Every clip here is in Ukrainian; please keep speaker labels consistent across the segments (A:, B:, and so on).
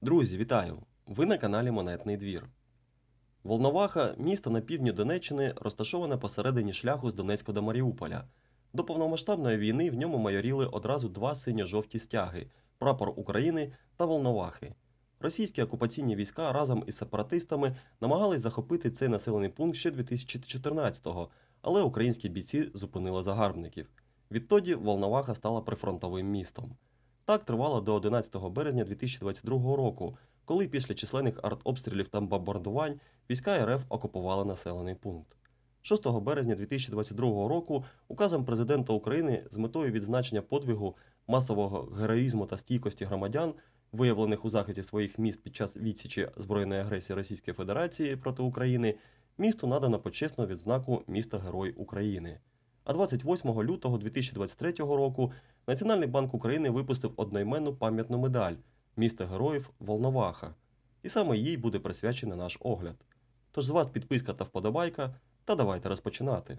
A: Друзі, вітаю! Ви на каналі Монетний двір. Волноваха місто на півдні Донеччини розташоване посередині шляху з Донецька до Маріуполя. До повномасштабної війни в ньому майоріли одразу два синьо-жовті стяги прапор України та Волновахи. Російські окупаційні війська разом із сепаратистами намагались захопити цей населений пункт ще 2014-го, але українські бійці зупинили загарбників. Відтоді Волноваха стала прифронтовим містом. Так тривало до 11 березня 2022 року, коли після численних артобстрілів та бомбардувань війська РФ окупували населений пункт. 6 березня 2022 року указом президента України з метою відзначення подвигу масового героїзму та стійкості громадян, виявлених у захисті своїх міст під час відсічі збройної агресії Російської Федерації проти України, місту надано почесну відзнаку міста Герой України. А 28 лютого 2023 року Національний банк України випустив одноіменну пам'ятну медаль Місто Героїв Волноваха. І саме їй буде присвячений наш огляд. Тож з вас підписка та вподобайка, та давайте розпочинати.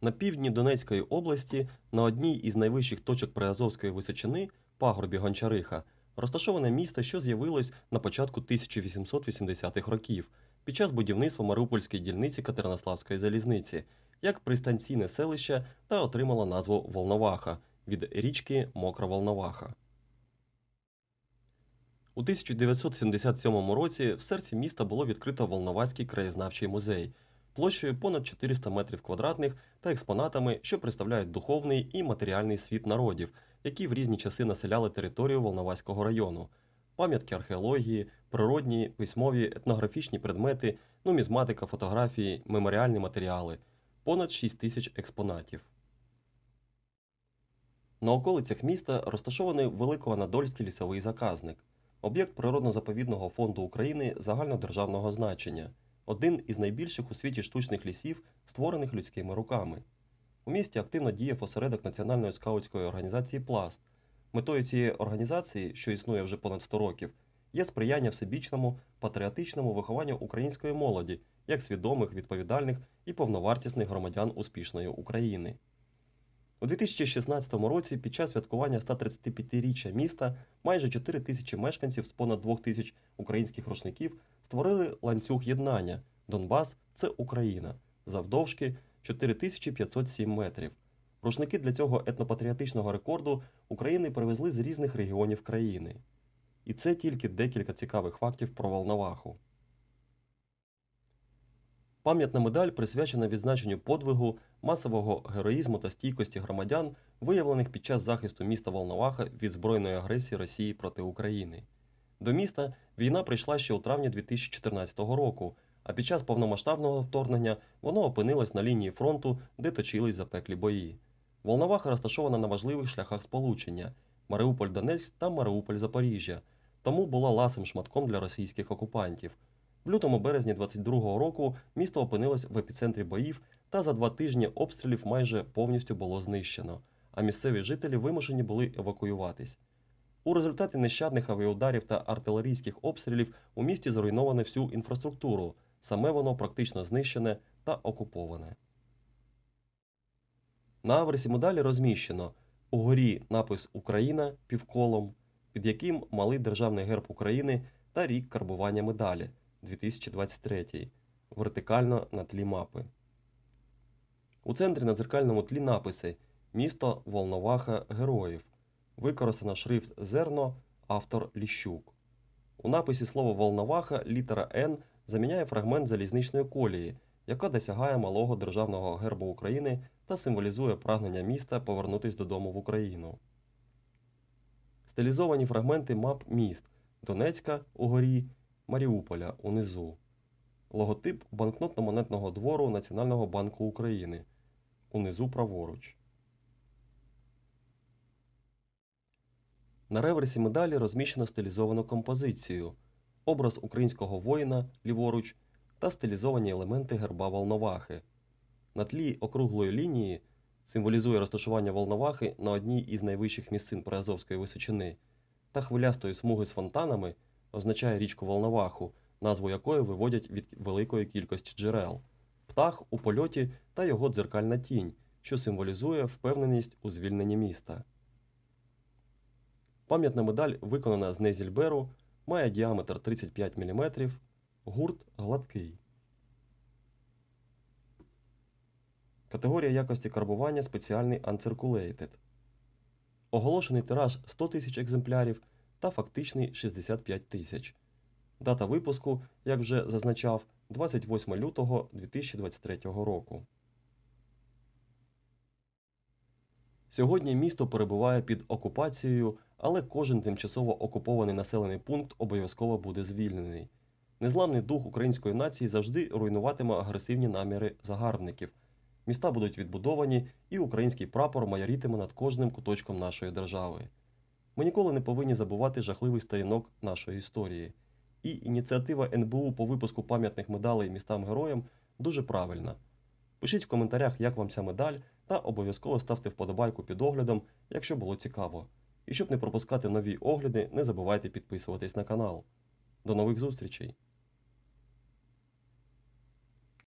A: На півдні Донецької області, на одній із найвищих точок Приазовської височини, пагорбі Гончариха, розташоване місто, що з'явилось на початку 1880-х років під час будівництва Маріупольської дільниці Катеринославської залізниці, як пристанційне селище та отримало назву Волноваха від річки Мокра Волноваха. У 1977 році в серці міста було відкрито Волноваський краєзнавчий музей площею понад 400 метрів квадратних та експонатами, що представляють духовний і матеріальний світ народів, які в різні часи населяли територію Волноваського району. Пам'ятки археології, природні, письмові, етнографічні предмети, нумізматика, фотографії, меморіальні матеріали понад 6 тисяч експонатів. На околицях міста розташований Великоанадольський лісовий заказник, об'єкт природно-заповідного фонду України загальнодержавного значення, один із найбільших у світі штучних лісів, створених людськими руками. У місті активно діє осередок Національної скаутської організації Пласт. Метою цієї організації, що існує вже понад 100 років, є сприяння всебічному патріотичному вихованню української молоді як свідомих, відповідальних і повновартісних громадян успішної України. У 2016 році під час святкування 135-річчя міста майже 4 тисячі мешканців з понад 2 тисяч українських рушників створили ланцюг єднання Донбас це Україна завдовжки 4507 метрів. Рушники для цього етнопатріотичного рекорду України привезли з різних регіонів країни. І це тільки декілька цікавих фактів про Волноваху. Пам'ятна медаль присвячена відзначенню подвигу, масового героїзму та стійкості громадян, виявлених під час захисту міста Волноваха від збройної агресії Росії проти України. До міста війна прийшла ще у травні 2014 року, а під час повномасштабного вторгнення воно опинилось на лінії фронту, де точились запеклі бої. Волноваха розташована на важливих шляхах сполучення Маріуполь-Донецьк та Маріуполь-Запоріжжя, тому була ласим шматком для російських окупантів. В лютому березні 22-го року місто опинилось в епіцентрі боїв та за два тижні обстрілів майже повністю було знищено, а місцеві жителі вимушені були евакуюватись. У результаті нещадних авіаударів та артилерійських обстрілів у місті зруйновано всю інфраструктуру, саме воно практично знищене та окуповане. На аверсі медалі розміщено угорі напис Україна півколом, під яким малий державний герб України та рік карбування медалі 2023, вертикально на тлі мапи. У центрі на дзеркальному тлі написи Місто Волноваха Героїв. Використано шрифт Зерно, автор Ліщук. У написі слово Волноваха літера Н заміняє фрагмент залізничної колії, яка досягає малого державного гербу України та символізує прагнення міста повернутися додому в Україну. Стилізовані фрагменти мап міст Донецька угорі, Маріуполя унизу. Логотип банкнотно-монетного двору Національного банку України унизу праворуч. На реверсі медалі розміщено стилізовану композицію, образ українського воїна ліворуч та стилізовані елементи герба Волновахи. На тлі округлої лінії символізує розташування Волновахи на одній із найвищих місцин Приазовської височини та хвилястої смуги з фонтанами означає річку Волноваху, назву якої виводять від великої кількості джерел, птах у польоті та його дзеркальна тінь, що символізує впевненість у звільненні міста. Пам'ятна медаль виконана з Незільберу, має діаметр 35 мм, гурт гладкий. Категорія якості карбування спеціальний Uncirculated. Оголошений тираж 100 тисяч екземплярів та фактичний 65 тисяч. Дата випуску, як вже зазначав, 28 лютого 2023 року. Сьогодні місто перебуває під окупацією, але кожен тимчасово окупований населений пункт обов'язково буде звільнений. Незламний дух української нації завжди руйнуватиме агресивні наміри загарбників. Міста будуть відбудовані, і український прапор майорітиме над кожним куточком нашої держави. Ми ніколи не повинні забувати жахливий сторінок нашої історії. І ініціатива НБУ по випуску пам'ятних медалей містам героям дуже правильна. Пишіть в коментарях, як вам ця медаль, та обов'язково ставте вподобайку під оглядом, якщо було цікаво. І щоб не пропускати нові огляди, не забувайте підписуватись на канал. До нових зустрічей!